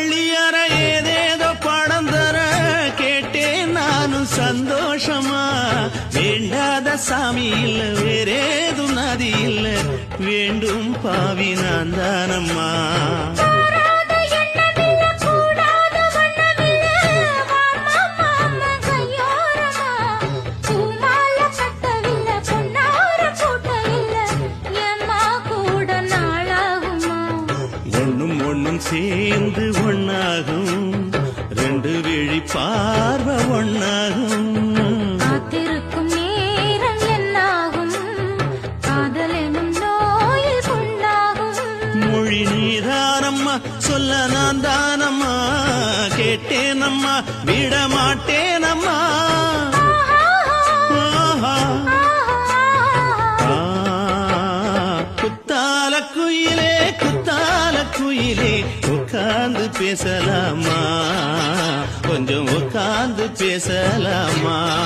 பள்ளியற ஏதேதோ படம் தர கேட்டேன் நானும் சந்தோஷமா. வேண்டாத சாமி இல்ல வேறேதும் நதி இல்ல. வேண்டும் பாவி நான் தானம்மா. ஒண்ணும் ஒண்ணும் சேர்ந்து ஒண்ணாகும். ரெண்டு விழி பார்வை ஒண்ணாகும். காத்திருக்கும் நேரம் என்னாகும்? காதல் எனும் நோயில் புண்ணாகும் மொழி நீதானம்மா சொல்ல நான் தானம்மா. கேட்டேனம்மா விட மாட்டேனம்மா. குத்தால குயிலே பேசலாமா? கொஞ்சம் உட்கார்ந்து பேசலாமா?